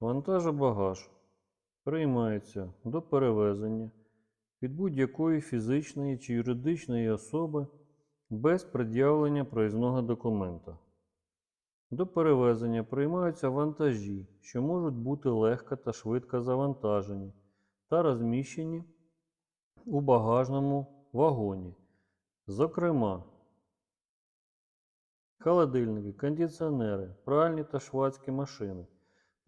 Вантажобагаж приймається до перевезення від будь-якої фізичної чи юридичної особи без пред'явлення проїзного документа. До перевезення приймаються вантажі, що можуть бути легко та швидко завантажені та розміщені у багажному вагоні. Зокрема, холодильники, кондиціонери, пральні та швадські машини,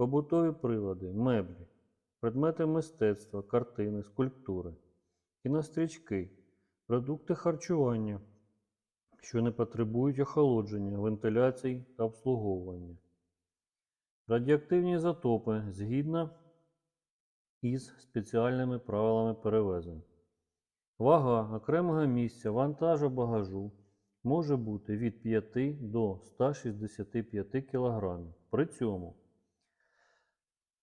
побутові прилади, меблі, предмети мистецтва, картини, скульптури, кінострічки, продукти харчування, що не потребують охолодження, вентиляції та обслуговування. Радіоактивні ізотопи згідно із спеціальними правилами перевезень. Вага окремого місця вантажу багажу може бути від 5 до 165 кг. При цьому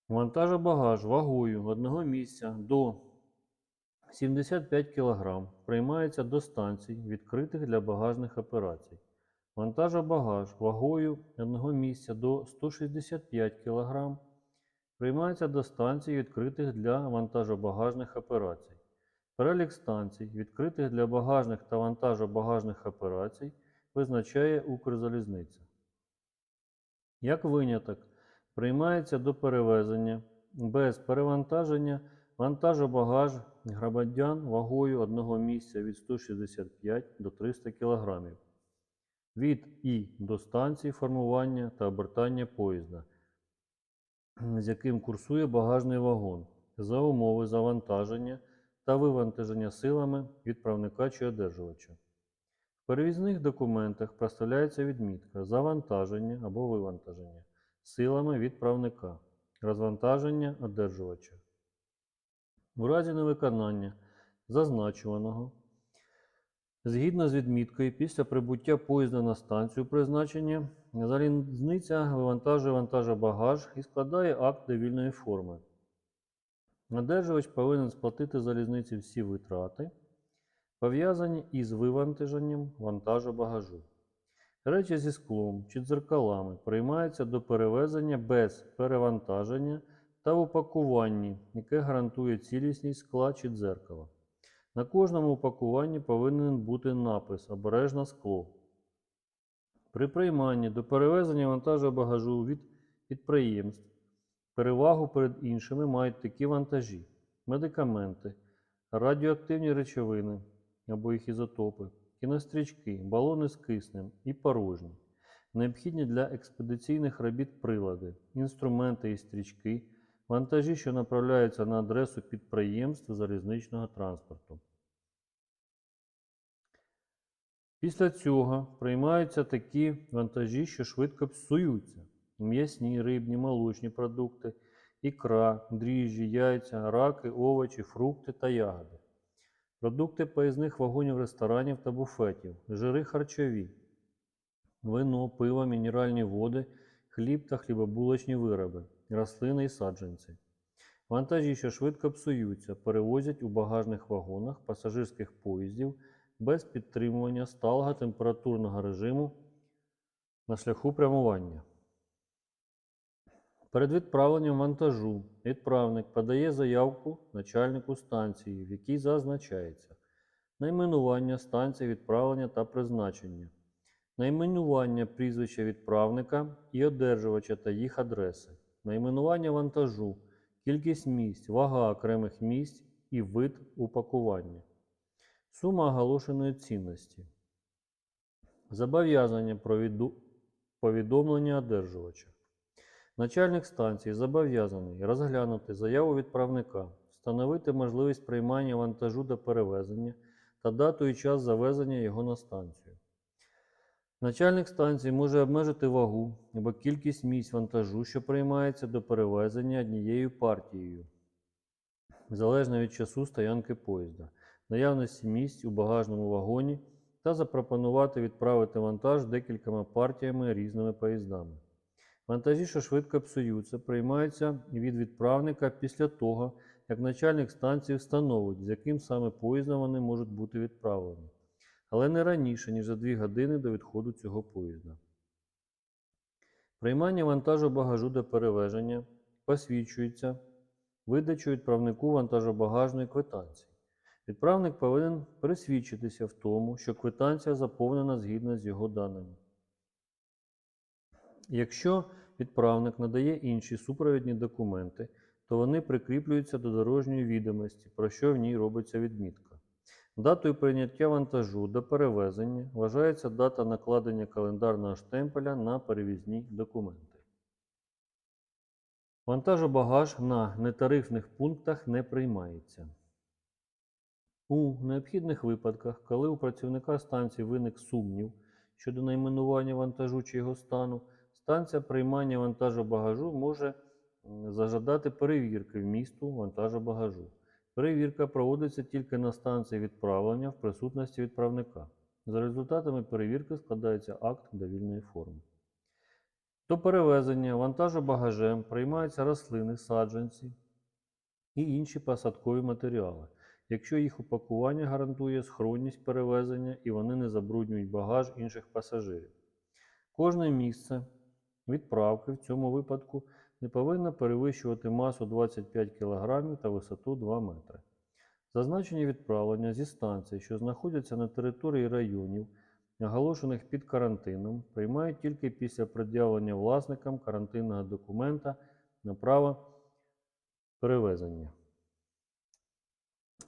вантажобагаж вагою одного місця до 75 кг приймається до станцій, відкритих для багажних операцій. Вантажобагаж вагою одного місця до 165 кг приймається до станцій, відкритих для вантажобагажних операцій. Перелік станцій, відкритих для багажних та вантажобагажних операцій, визначає Укрзалізниця. Як виняток, приймається до перевезення без перевантаження вантажобагаж громадян вагою одного місця від 165 до 300 кг від і до станції формування та обертання поїзда, з яким курсує багажний вагон, за умови завантаження та вивантаження силами відправника чи одержувача. В перевізних документах проставляється відмітка завантаження або вивантаження силами відправника, розвантаження одержувача. У разі невиконання зазначуваного, згідно з відміткою, після прибуття поїзда на станцію призначення, залізниця вивантажує вантажобагаж і складає акт довільної форми. Одержувач повинен сплатити залізниці всі витрати, пов'язані із вивантаженням вантажу багажу. Речі зі склом чи дзеркалами приймаються до перевезення без перевантаження та в упакуванні, яке гарантує цілісність скла чи дзеркала. На кожному упакуванні повинен бути напис Обережно скло. При прийманні до перевезення вантажу багажу від підприємств перевагу перед іншими мають такі вантажі: медикаменти, радіоактивні речовини або їх ізотопи, кінострічки, балони з киснем і порожні, необхідні для експедиційних робіт прилади, інструменти і стрічки, вантажі, що направляються на адресу підприємств залізничного транспорту. Після цього приймаються такі вантажі, що швидко псуються: м'ясні, рибні, молочні продукти, ікра, дріжджі, яйця, раки, овочі, фрукти та ягоди, продукти поїзних вагонів ресторанів та буфетів, жири харчові, вино, пиво, мінеральні води, хліб та хлібобулочні вироби, рослини і саджанці. Вантажі, що швидко псуються, перевозять у багажних вагонах пасажирських поїздів без підтримування сталого температурного режиму на шляху прямування. Перед відправленням вантажу відправник подає заявку начальнику станції, в якій зазначається найменування станції відправлення та призначення, найменування прізвища відправника і одержувача та їх адреси, найменування вантажу, кількість місць, вага окремих місць і вид упакування. Сума оголошеної цінності. Зобов'язання про повідомлення одержувача. Начальник станції зобов'язаний розглянути заяву відправника, встановити можливість приймання вантажу до перевезення та дату і час завезення його на станцію. Начальник станції може обмежити вагу або кількість місць вантажу, що приймається до перевезення однією партією, залежно від часу стоянки поїзда, наявності місць у багажному вагоні та запропонувати відправити вантаж декількома партіями різними поїздами. Вантажі, що швидко псуються, приймаються від відправника після того, як начальник станції встановить, з яким саме поїздом вони можуть бути відправлені, але не раніше, ніж за 2 години до відходу цього поїзда. Приймання вантажу багажу до перевезення посвідчується видачу відправнику вантажобагажної квитанції. Відправник повинен пересвідчитися в тому, що квитанція заповнена згідно з його даними. Якщо відправник надає інші супровідні документи, то вони прикріплюються до дорожньої відомості, про що в ній робиться відмітка. Датою прийняття вантажу до перевезення вважається дата накладення календарного штемпеля на перевізні документи. Вантажобагаж на нетарифних пунктах не приймається. У необхідних випадках, коли у працівника станції виник сумнів щодо найменування вантажу чи його стану, станція приймання вантажобагажу може зажадати перевірки вмісту вантажобагажу. Перевірка проводиться тільки на станції відправлення в присутності відправника. За результатами перевірки складається акт довільної форми. До перевезення вантажу багажем приймаються рослини, саджанці і інші посадкові матеріали, якщо їх упакування гарантує схронність перевезення і вони не забруднюють багаж інших пасажирів. Кожне місце відправки в цьому випадку не повинно перевищувати масу 25 кг та висоту 2 метри. Зазначені відправлення зі станцій, що знаходяться на території районів, оголошених під карантином, приймають тільки після пред'явлення власникам карантинного документа на право перевезення.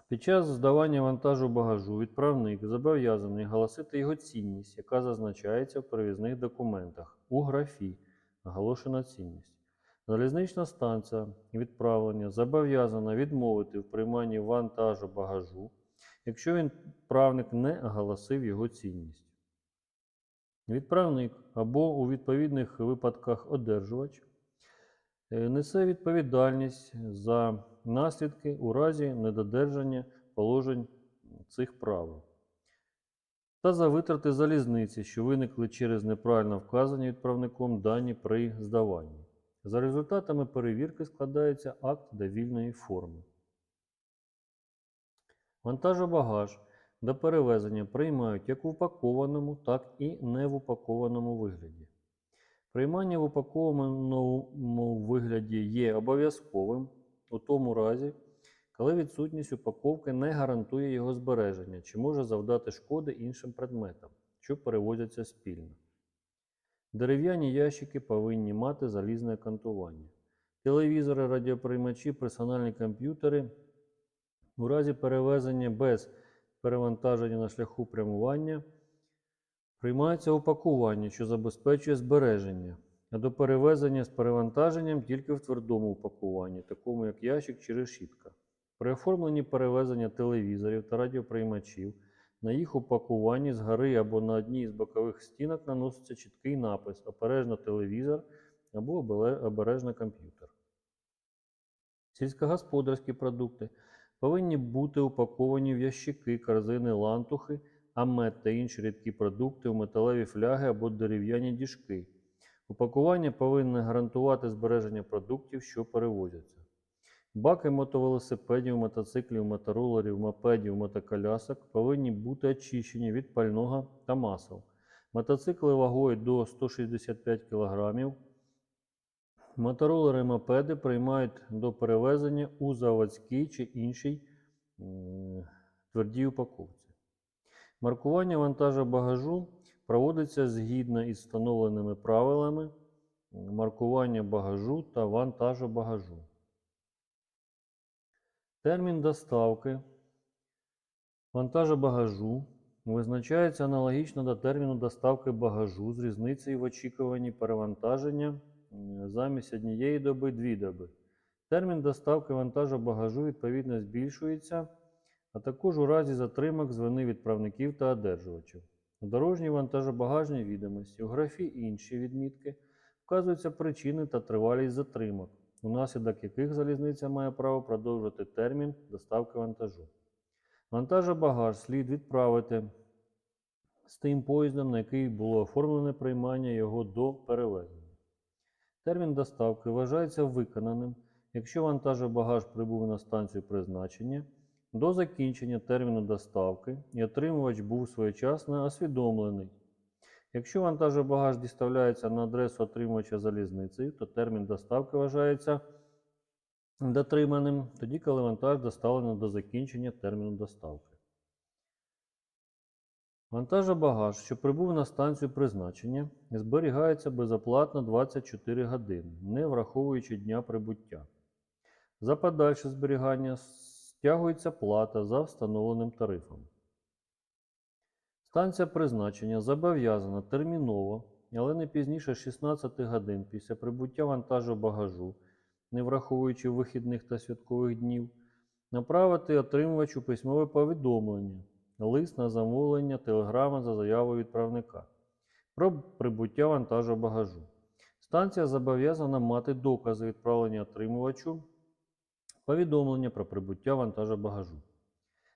Під час здавання вантажу багажу відправник зобов'язаний оголосити його цінність, яка зазначається в перевізних документах у графі Оголошена цінність. Залізнична станція відправлення зобов'язана відмовити в прийманні вантажу багажу, якщо відправник не оголосив його цінність. Відправник або у відповідних випадках одержувач е, несе відповідальність за наслідки у разі недодержання положень цих правил та за витрати залізниці, що виникли через неправильно вказані відправником дані при здаванні. За результатами перевірки складається акт довільної форми. Вантажобагаж до перевезення приймають як в упакованому, так і не в упакованому вигляді. Приймання в упакованому вигляді є обов'язковим у тому разі, коли відсутність упаковки не гарантує його збереження чи може завдати шкоди іншим предметам, що перевозяться спільно. Дерев'яні ящики повинні мати залізне кантування. Телевізори, радіоприймачі, персональні комп'ютери у разі перевезення без перевантаження на шляху прямування приймаються упакування, що забезпечує збереження, а до перевезення з перевантаженням тільки в твердому упакуванні, такому як ящик чи решітка. При оформленні перевезення телевізорів та радіоприймачів на їх упакуванні згори або на одній з бокових стінок наноситься чіткий напис Обережно телевізор або обережно комп'ютер. Сільськогосподарські продукти повинні бути упаковані в ящики, корзини, лантухи, амет та інші рідкі продукти у металеві фляги або дерев'яні діжки. Упакування повинне гарантувати збереження продуктів, що перевозяться. Баки мотовелосипедів, мотоциклів, моторолерів, мопедів, мотоколясок повинні бути очищені від пального та масел. Мотоцикли вагою до 165 кг. Моторолери мопеди приймають до перевезення у заводській чи іншій твердій упаковці. Маркування вантажу багажу проводиться згідно із встановленими правилами маркування багажу та вантажу багажу. Термін доставки вантажу багажу визначається аналогічно до терміну доставки багажу з різницею в очікуванні перевантаження замість однієї доби дві доби. Термін доставки вантажу багажу відповідно збільшується, а також у разі затримок з вини відправників та одержувачів. У дорожній вантажобагажній відомості у графі інші відмітки вказуються причини та тривалість затримок, унаслідок яких залізниця має право продовжити термін доставки вантажу. Вантажобагаж слід відправити з тим поїздом, на який було оформлене приймання його до перевезення. Термін доставки вважається виконаним, якщо вантажобагаж прибув на станцію призначення до закінчення терміну доставки і отримувач був своєчасно освідомлений. Якщо вантажобагаж діставляється на адресу отримувача залізницею, то термін доставки вважається дотриманим, тоді, коли вантаж доставлено до закінчення терміну доставки. Вантажобагаж, що прибув на станцію призначення, зберігається безоплатно 24 години, не враховуючи дня прибуття. За подальше зберігання стягується плата за встановленим тарифом. Станція призначення зобов'язана терміново, але не пізніше 16 годин після прибуття вантажу багажу, не враховуючи вихідних та святкових днів, направити отримувачу письмове повідомлення, лист на замовлення, телеграма за заявою відправника про прибуття вантажу багажу. Станція зобов'язана мати докази відправлення отримувачу повідомлення про прибуття вантажу багажу.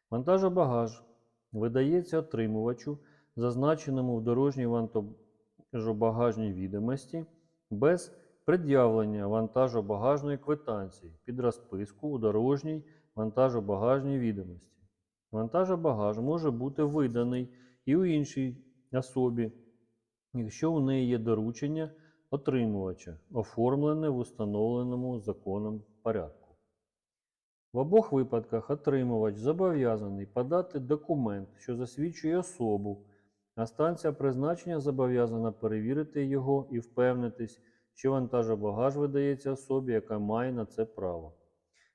Вантажобагаж видається отримувачу, зазначеному в дорожній вантажобагажній відомості, без пред'явлення вантажобагажної квитанції під розписку у дорожній вантажобагажній відомості. Вантажобагаж може бути виданий і у іншій особі, якщо у неї є доручення отримувача, оформлене в установленому законом порядку. В обох випадках отримувач зобов'язаний подати документ, що засвідчує особу, а станція призначення зобов'язана перевірити його і впевнитись, що вантажобагаж видається особі, яка має на це право.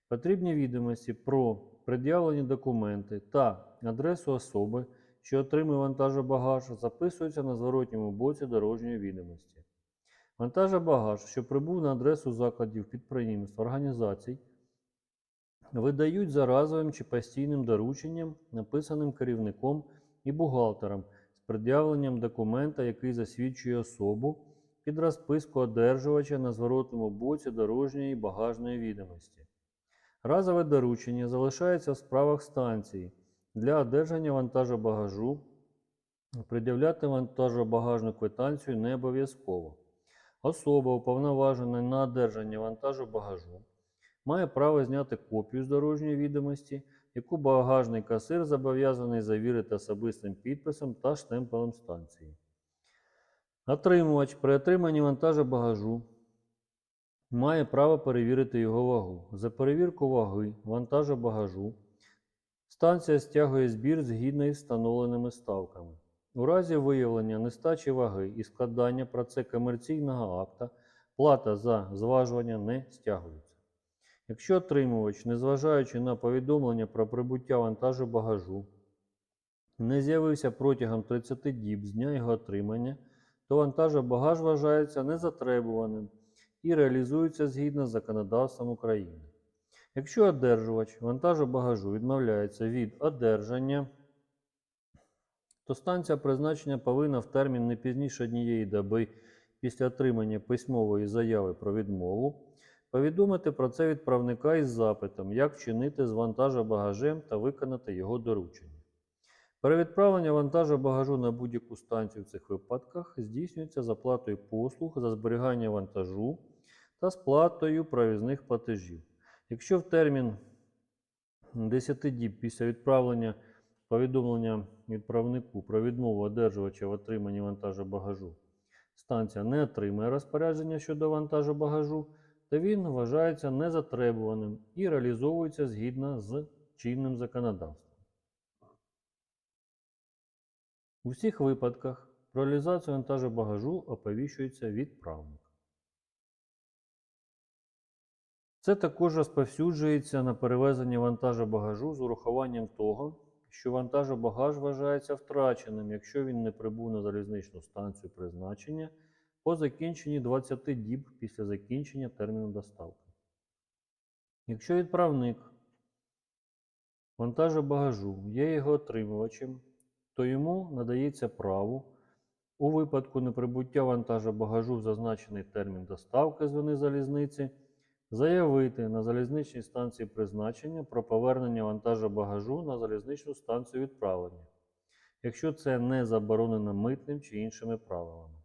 Потрібні відомості про пред'явлені документи та адресу особи, що отримує вантажобагаж, записуються на зворотньому боці дорожньої відомості. Вантажобагаж, що прибув на адресу закладів підприємств, організацій, видають за разовим чи постійним дорученням, написаним керівником і бухгалтером з пред'явленням документа, який засвідчує особу, під розписку одержувача на зворотному боці дорожньої і багажної відомості. Разове доручення залишається в справах станції для одержання вантажобагажу. Пред'являти вантажобагажну квитанцію не обов'язково. Особа, уповноважена на одержання вантажу багажу, має право зняти копію з дорожньої відомості, яку багажний касир зобов'язаний завірити особистим підписом та штемпелем станції. Отримувач при отриманні вантажу багажу має право перевірити його вагу. За перевірку ваги вантажу багажу станція стягує збір згідно із встановленими ставками. У разі виявлення нестачі ваги і складання про це комерційного акта плата за зважування не стягується. Якщо отримувач, незважаючи на повідомлення про прибуття вантажу багажу, не з'явився протягом 30 діб з дня його отримання, то вантажобагаж вважається незатребуваним і реалізується згідно з законодавством України. Якщо одержувач вантажу багажу відмовляється від одержання, то станція призначення повинна в термін не пізніше однієї доби після отримання письмової заяви про відмову повідомити про це відправника із запитом, як вчинити з вантажобагажем та виконати його доручення. Перевідправлення вантажобагажу на будь-яку станцію в цих випадках здійснюється за платою послуг за зберігання вантажу та сплатою провізних платежів. Якщо в термін 10 діб після відправлення повідомлення відправнику про відмову одержувача в отриманні вантажу багажу, станція не отримає розпорядження щодо вантажу багажу, то він вважається незатребуваним і реалізовується згідно з чинним законодавством. У всіх випадках про реалізацію вантажу багажу оповіщується відправник. Це також розповсюджується на перевезення вантажу багажу з урахуванням того, що вантажобагаж вважається втраченим, якщо він не прибув на залізничну станцію призначення по закінченні 20 діб після закінчення терміну доставки. Якщо відправник вантажу багажу є його отримувачем, то йому надається право у випадку неприбуття вантажу багажу в зазначений термін доставки з вини залізниці заявити на залізничній станції призначення про повернення вантажу багажу на залізничну станцію відправлення, якщо це не заборонено митним чи іншими правилами.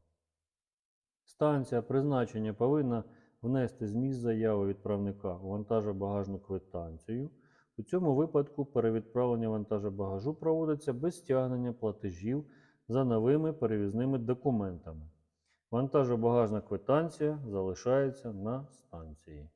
Станція призначення повинна внести зміст заяви відправника у вантажобагажну квитанцію. У цьому випадку перевідправлення вантажобагажу проводиться без стягнення платежів за новими перевізними документами. Вантажобагажна квитанція залишається на станції.